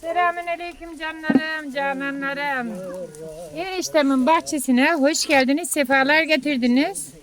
Selamun aleyküm canlarım, cananlarım. Eniştemin bahçesine hoş geldiniz, sefalar getirdiniz.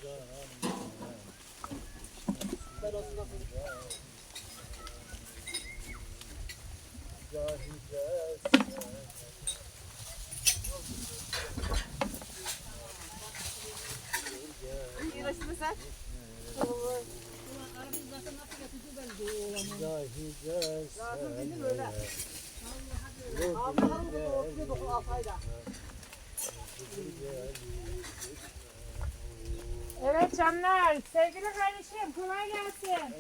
Evet canlar, sevgili kardeşim kolay gelsin.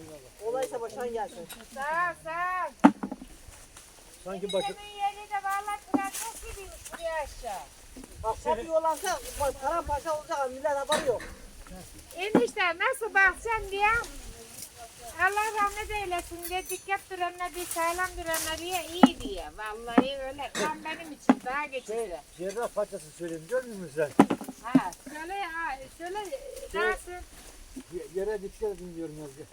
Olaysa başan gelsin. Sağ ol, sağ ol. Sanki başı Eniştemin yeri de vallahi biraz çok gidiyor buraya aşağı. Akşam bir olansa paramparça olacak millet haberi yok. Enişte nasıl baksan diye Allah rahmet eylesin dedik hep duranlar bir sağlam duranlar diye iyi diye. Vallahi öyle kan benim için daha geçici. cerrah parçası söyleyeyim görmüyor musun sen? Ha, söyle ha, söyle nasıl? Ye- Yere dikkat edin diyorum yazgı.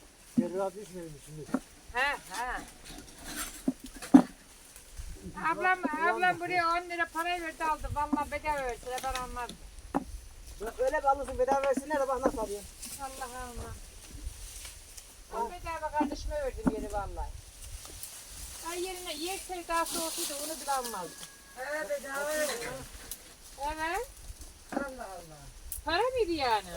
Cerrah düşmeyelim şimdi. Ha ha. Ablam, ablam buraya 10 lira para verdi aldı. Vallahi bedava verse ben almadım. Öyle bir alırsın bedava versinler de bak nasıl alıyorsun. Allah Allah. Ben bedava kardeşime verdim yeri vallahi. Ben yerine yer sevdası olsaydı onu bile almazdım. He bedava veriyor. Evet. Allah Allah. Para mıydı yani?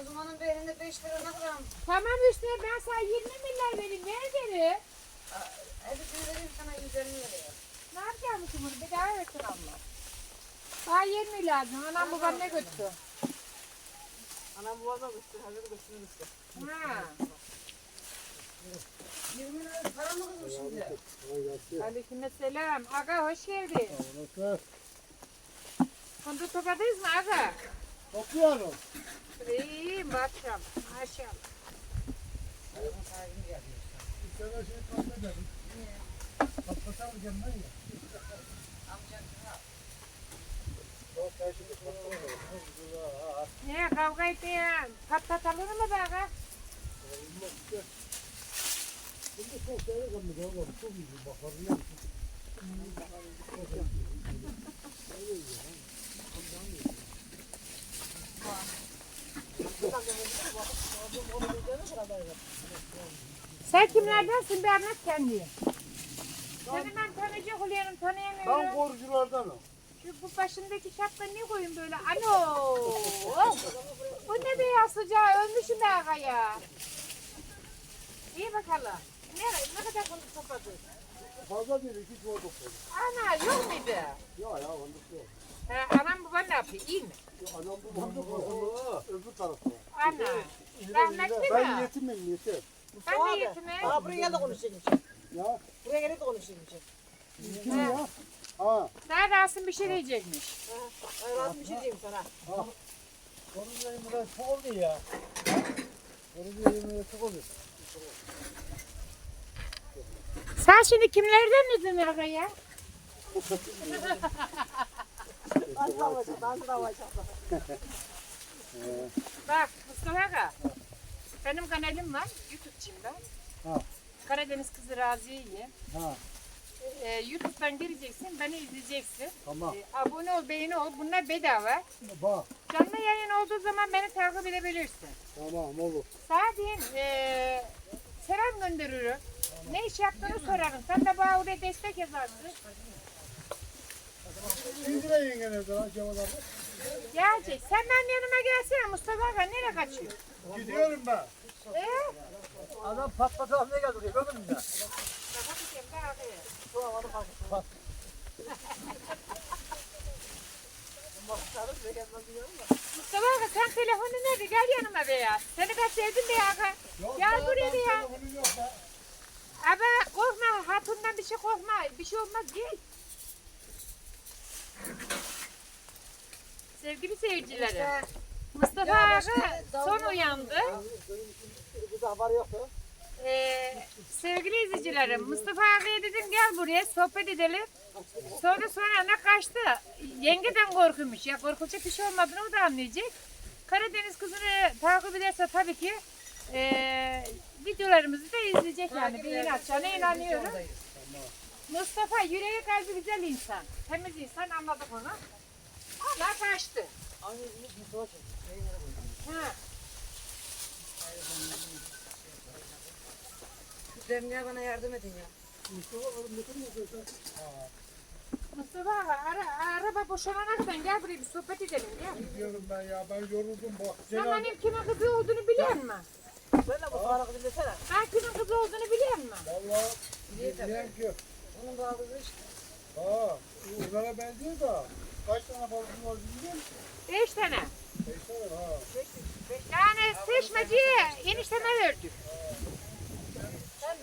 O zamanın beyninde 5 lira ne kadar? Tamam üstüne ben sana 20 milyar vereyim. Ver geri. Elbisini vereyim sana 150 liraya. Ne yapacağım ki bunu? Bedava versin Allah. Daha 20 lazım. Anam babam ne götürdü? Anam babam üstü, hazır üstünü üstü. Ha. 20 lira para mı kızım şimdi? Aleykümselam. Aga hoş geldin. Fındık topladınız mı aga? Topluyorum. İyiyim bakacağım. Maşallah. Bir tane şey patladım. Patlatamayacağım ben ya. Ne kavga mı be. Çok iyi bakar biliyor musun? Sen kimlerdensin bir anlat kendini. Seni ben tanıyacak oluyorum tanıyamıyorum. Ben koruculardanım. Şu bu başındaki şapka ne koyun böyle? Ano! Bu ne beyaz sıcağı ölmüşüm be aga ya. İyi bakalım. Ne, ne kadar fındık topladın? Fazla değil, iki çuval topladım. Ana yok muydu? Ya ya, onluk yok. Ha, anam baban ne yapıyor? İyi mi? Ya Anam babam da fazla. Öbür tarafta. Ana. Rahmetli Ben mi? yetimim, yetim. Ben de yetimim. Aa buraya gel de konuşayım. Ya, Buraya gelip de konuşayım kim ya? Ha, Daha Rasim bir şey diyecekmiş. Ha, Ben rahat bir şey diyeyim sana. Korucu yayınları çok oldu ya. Korucu yayınları çok oldu. Sen şimdi kimlerden misin aga ya? Ben de alacağım, ben de alacağım. Bak Mustafa aga. Benim kanalım var. Ha. Karadeniz Kızı Raziye'yi. Ha, Ee, YouTube'dan gireceksin, beni izleyeceksin. tamam. Ee, abone ol, beğeni ol. Bunlar bedava. Bak, Canlı yayın olduğu zaman beni takip edebilirsin. tamam olur. Sadece ee, selam gönderirim. Ne iş yaptığını sorarım. Sen de bana oraya destek yazarsın. Şimdi de yengen evde lan Cemal abi. Gelecek. Sen benim yanıma gelsene Mustafa aga. Nereye kaçıyor? Gidiyorum ben. Ee? Adam patlatalım ne geldi buraya gördün mü Mustafa aga sen telefonu nerede? Gel yanıma be ya. Seni kaç sevdim be ya aga. Gel buraya be ya. Ama korkma. Hatundan bir şey korkma. Bir şey olmaz. Gel. Sevgili seyircilerim. Mustafa başka son uyandı. Bir de haberi yoktu. Ee, sevgili izleyicilerim Mustafa abiye dedim gel buraya sohbet edelim. Sonra sonra ne kaçtı. Yengeden korkmuş. Ya korkulacak bir şey olmadığını o da anlayacak. Karadeniz kızını takip ederse tabii ki Ee, videolarımızı da izleyecek yani. Beğeni atacağına inanıyorum. Mustafa yüreği kalbi güzel insan. Temiz insan anladık onu. Ama kaçtı. Ha. Demliğe bana yardım edin ya. Mustafa ara, araba boşalana kadar gel buraya bir sohbet edelim gel. Diyorum ben ya ben yoruldum bak. Sen benim kimin kızı olduğunu biliyor musun? Böyle Mustafa'nın kızı desene. Ben kimin kızı olduğunu biliyor musun? Valla bilmiyorum ki. Onun kızı işte. Ha, onlara benziyor da. Kaç tane balıkın var bilmiyor musun? Beş tane. Beş tane ha. Yani seçmeciye enişteme verdik.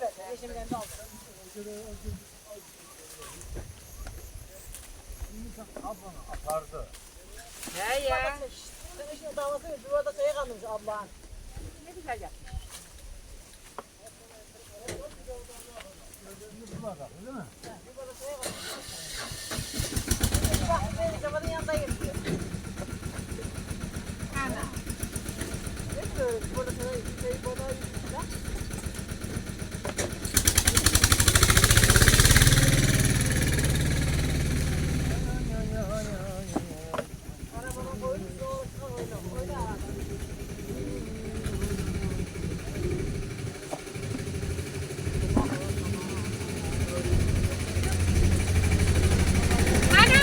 Ver. Eşimden de al. Ablana atardı. He ya. Eşinin davası yok. Duvada kaya kalmış ablan. Ne güzel yapmış. Bunlar da değil mi? Bak ben Mustafa'nın yanındayım. Ana. Ne diyor? Burada sana şey bana yüzünden. Arabanın boyunu doğrultusuna oyna. Oyna arada. Ana!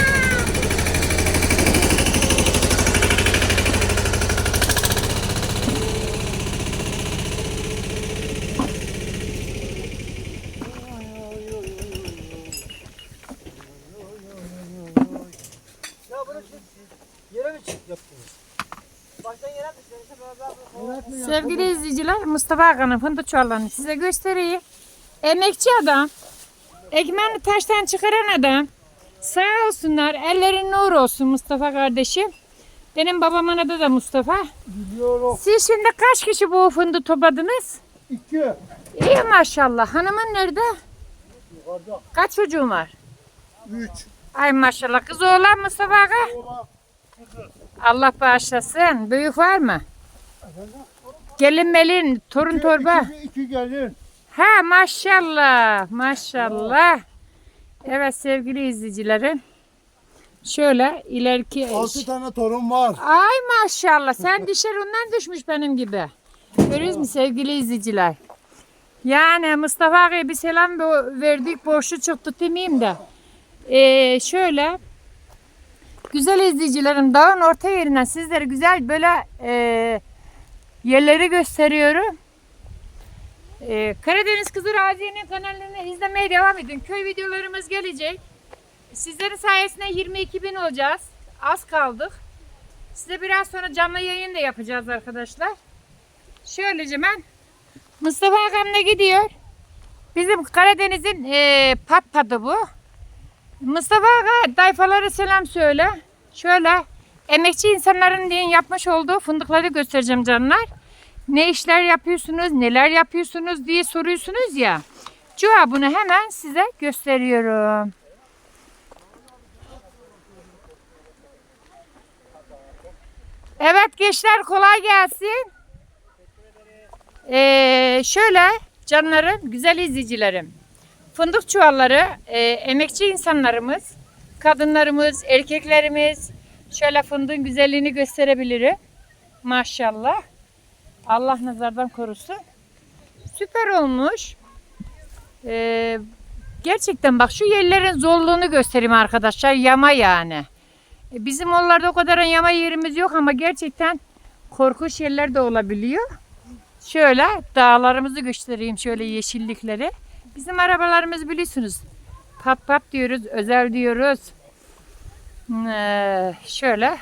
Ya bunu siz yere mi çık yaptınız? Baştan yere atmışlar. İşte böyle böyle. Sevgili izleyiciler Mustafa Hakan'ın fındık çuvallarını size göstereyim. Emekçi adam. Ekmeğini taştan çıkaran adam. Sağ olsunlar. Ellerin nur olsun Mustafa kardeşim. Benim babamın adı da Mustafa. Biliyorum. Siz şimdi kaç kişi bu fındık topladınız? İki. İyi maşallah. Hanımın nerede? Yukarıda. Kaç çocuğun var? Üç. Ay maşallah. Kız oğlan Mustafa Aga. Ola. Allah bağışlasın. Büyük var mı? Gelin melin, torun torba. İki, iki gelin. Ha maşallah. Maşallah. Evet sevgili izleyicilerim. Şöyle ileriki Altı tane torun var. Ay maşallah. Sen dişler ondan düşmüş benim gibi. Görüyoruz mu sevgili izleyiciler? Yani Mustafa Ağa'ya bir selam verdik. Borçlu çıktı demeyeyim de. Ee, şöyle. Güzel izleyicilerim dağın orta yerinden sizlere güzel böyle e, yerleri gösteriyorum. Ee, Karadeniz Kızı Raziye'nin kanalını izlemeye devam edin. Köy videolarımız gelecek. Sizlerin sayesinde 22 bin olacağız. Az kaldık. Size biraz sonra canlı yayın da yapacağız arkadaşlar. Şöylece ben Mustafa Hakan da gidiyor. Bizim Karadeniz'in eee pat padı bu. Mustafa Hakan tayfalara selam söyle. Şöyle emekçi insanların diye yapmış olduğu fındıkları göstereceğim canlar. Ne işler yapıyorsunuz, neler yapıyorsunuz diye soruyorsunuz ya. Cevabını hemen size gösteriyorum. Evet gençler kolay gelsin. Ee, şöyle canlarım, güzel izleyicilerim. Fındık çuvalları, e, emekçi insanlarımız, kadınlarımız, erkeklerimiz şöyle fındığın güzelliğini gösterebilirim. Maşallah. Allah nazardan korusun. Süper olmuş. Ee, gerçekten bak şu yerlerin zorluğunu göstereyim arkadaşlar. Yama yani. E, Bizim oralarda o kadar yama yerimiz yok ama gerçekten korkunç yerler de olabiliyor. Şöyle dağlarımızı göstereyim şöyle yeşillikleri. Bizim arabalarımız biliyorsunuz. Pat pat diyoruz, özel diyoruz. Ee, şöyle.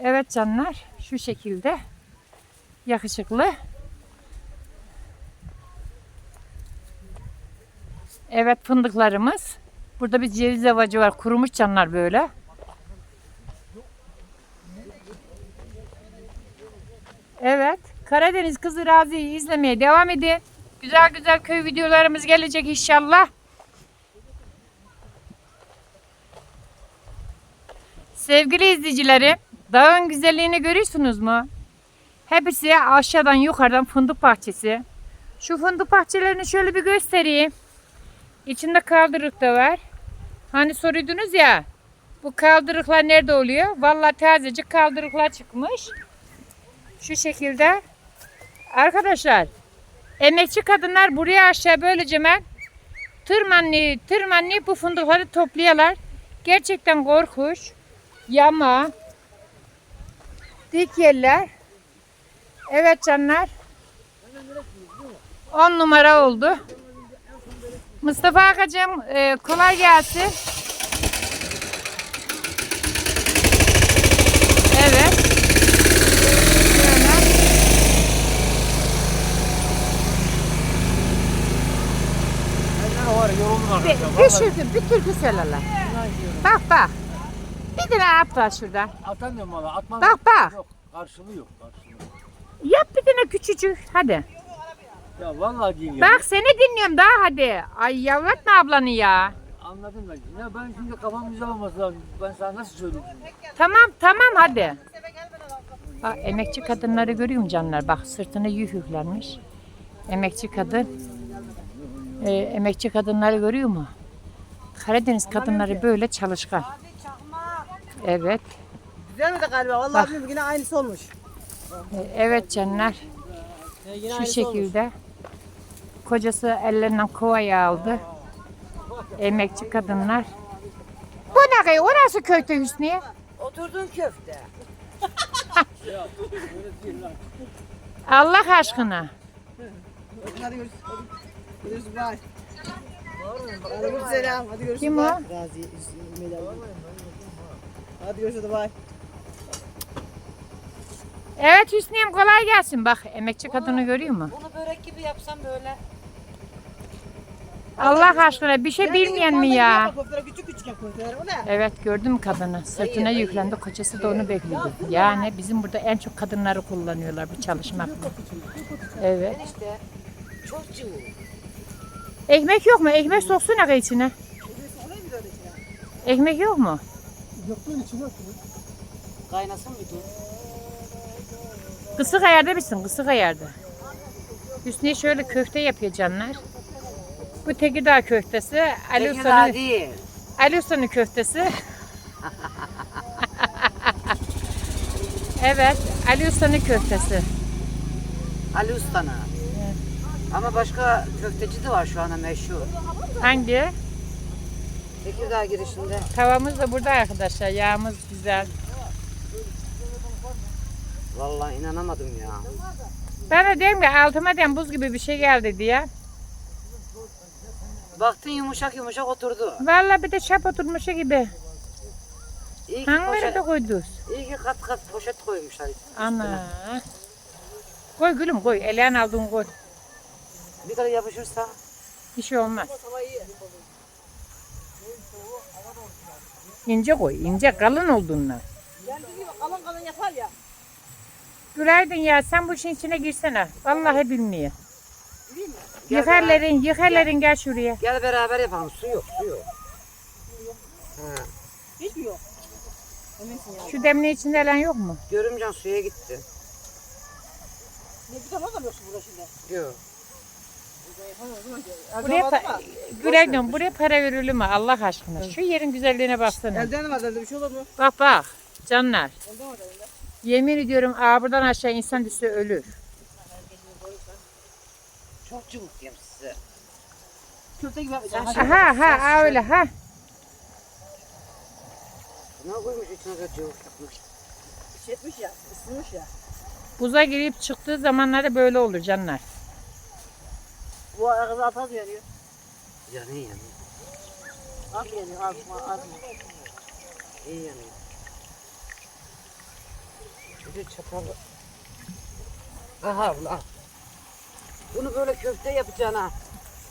Evet canlar şu şekilde yakışıklı. Evet fındıklarımız. Burada bir ceviz avacı var. Kurumuş canlar böyle. Evet. Karadeniz Kızı Razi'yi izlemeye devam edin. Güzel güzel köy videolarımız gelecek inşallah. Sevgili izleyicilerim, dağın güzelliğini görüyorsunuz mu? Hepsi aşağıdan yukarıdan fındık bahçesi. Şu fındık bahçelerini şöyle bir göstereyim. İçinde kaldırık da var. Hani soruyordunuz ya bu kaldırıklar nerede oluyor? Vallahi tazecik kaldırıklar çıkmış. Şu şekilde. Arkadaşlar emekçi kadınlar buraya aşağı böylece ben tırmanlı tırmanlı bu fındıkları topluyorlar. Gerçekten korkunç. Yama. Dik yerler. Evet canlar. 10 numara oldu. Mustafa Akacığım e, kolay gelsin. Evet. Bir, bir şarkı, bir türkü söyle lan. Bak bak. Bir tane at var şurada. Atamıyorum valla. Atmam. Bak, bak. Yok. Karşılığı yok. Karşılığı. yok. Yap bir tane küçücük. Hadi. Ya vallahi ya. Bak seni dinliyorum daha hadi. Ay yavratma ablanı ya. Anladım ben. Ya ben şimdi kafam güzel olması lazım. Ben sana nasıl söyleyeyim şimdi? Tamam tamam hadi. Bak emekçi kadınları görüyor musun canlar? Bak sırtına yük yüklenmiş. Emekçi kadın. Ee, emekçi kadınları görüyor mu? Karadeniz kadınları böyle çalışkan. Evet. Güzel mi de galiba? Vallahi bilmiyorum yine aynısı olmuş. e, Evet canlar. Yine Şu aynısı olmuş. şekilde. Kocası ellerinden kovayı aldı. Emekçi kadınlar. Bu ne kıyı? O nasıl köyde Hüsniye? Oturduğun köfte. Allah aşkına. Hadi görüşürüz. Görüşürüz. Bye. Aleyküm selam. Hadi görüşürüz. Kim o? Gazi. Hadi görüşürüz. Bye. Evet Hüsniye'm kolay gelsin. Bak emekçi kadını görüyor mu? Bunu börek gibi yapsam böyle. Allah aşkına bir şey bilmeyen mi ya? Köfteler küçük küçük. O ne? Evet gördüm kadını. Sırtına yüklendi. Kocası da onu bekliyordu. Yani bizim burada en çok kadınları kullanıyorlar bu çalışmakta. Evet. İşte çok cıvı. Ekmek yok mu? Ekmek soksana içine. Ekmek yok mu? Kaynasın bir dur. Kısık ayarda mısın? Kısık ayarda. Üstüne şöyle köfte yapıyor canlar. Bu Tekirdağ köftesi. Ali Usta'nın, değil. Ali Usta'nın köftesi. evet, Ali Usta'nın köftesi. Ali Usta'na. Ama başka köfteci de var şu anda meşhur. Hangi? Tekirdağ girişinde. Tavamız da burada arkadaşlar. Yağımız güzel. Vallahi inanamadım ya. Ben de diyorum ki altıma diyorum buz gibi bir şey geldi diye. Baktın yumuşak yumuşak oturdu. Vallahi bir de çap oturmuşu gibi. İyi ki, Hangileri poşet, de koyduz? iyi ki kat kat poşet koymuşlar. Ana. Koy gülüm koy. Eleğen aldın koy. Bir kere yapışırsa. Bir şey olmaz. İnce koy. ince kalın olduğundan. Yani kalın kalın yapar ya. Günaydın ya sen bu işin içine girsene. Vallahi bilmiyor. Gel Yıkarların, yıkarların gel şuraya. Gel beraber yapalım. Su yok, su yok. Ha. Hiç mi yok? Eminsin ya. Şu demliğin içinde elen yok mu? Görümcan suya gitti. Ne bir tane alamıyorsun burada şimdi. Yok. Buraya pa- Günaydın buraya para verilir mi Allah aşkına? Şu yerin güzelliğine baksana. Elden var elde bir şey olur mu? Bak bak canlar. Elden var elde. Yemin ediyorum aa buradan aşağı insan düşse ölür. Çok çabuk diyeyim size. Köfte gibi yapacağım. Aha ha ha öyle ha. Ne koymuş içine de cıvık yapmış. Pişirtmiş ya, ısınmış ya. Buza girip çıktığı zamanlarda böyle olur canlar. Bu arkada at az yanıyor. Yanıyor yanıyor. Az yanıyor, az mı, az mı? İyi yanıyor. Bir de çatalı. Aha ulan. Bunu böyle köfte yapacağına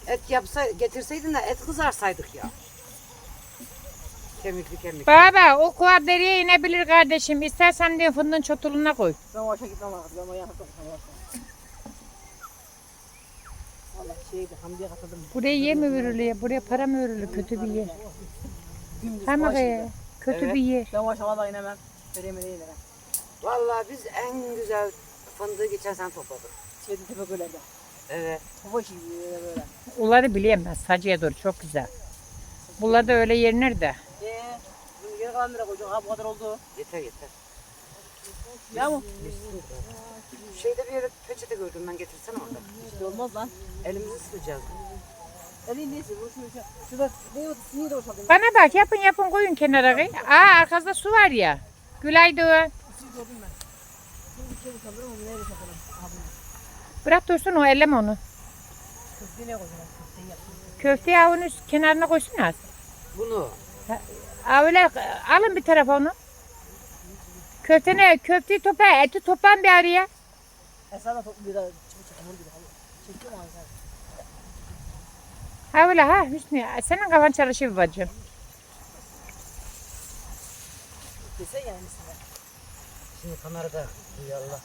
et yapsa getirseydin de et kızarsaydık ya. Kemikli kemik. Baba o kuvar deriye inebilir kardeşim. İstersen de fındığın çotuluna koy. Ben o aşağı gitmem lazım. Ben o yana katıldım. Valla şeydi, Hamdi'ye katıldım. Buraya ye mi veriliyor? Buraya para mı veriliyor? Kötü bir yer. Dümdüz Hem be, kötü bir yer. Ben o aşağı valla inemem. Vereyim vereyim vereyim. Vallahi biz en güzel fındığı geçen sen topladın. Şeyde tepe gölerde. Evet. Baba şimdi böyle. Uları bileyim ben sacıya doğru çok güzel. Bunlar da öyle yenir de. Eee. Bunu geri kalan nereye koyacaksın? Ha bu kadar oldu. Yeter yeter. Ya mı? Şeyde bir yere peçete gördüm ben getirsene orada. İşte olmaz lan. Elimizi sileceğiz. Elin neyse şu. Şurada ne oldu? Sinir de boşaldım. Bana bak yapın yapın koyun kenara. kay. Aa arkasında su var ya. Gülaydı. Sinir gördüm ben. Şimdi bir şey ama nereye? Ha bunu. Bırak dursun o elleme onu. Köfteyi ne? Köfteyi. Köfteyi üst kenarına koysun az. Bunu Aa, öyle alın bir tarafa onu. Köftene, köfteyi topa, eti topan bir araya. Esra da toplu bir daha çıkı gibi mu sen? Ha öyle ha Hüsnü. Senin kafan çalışıyor bacım. Desen yani şimdi kamerada duyarlar.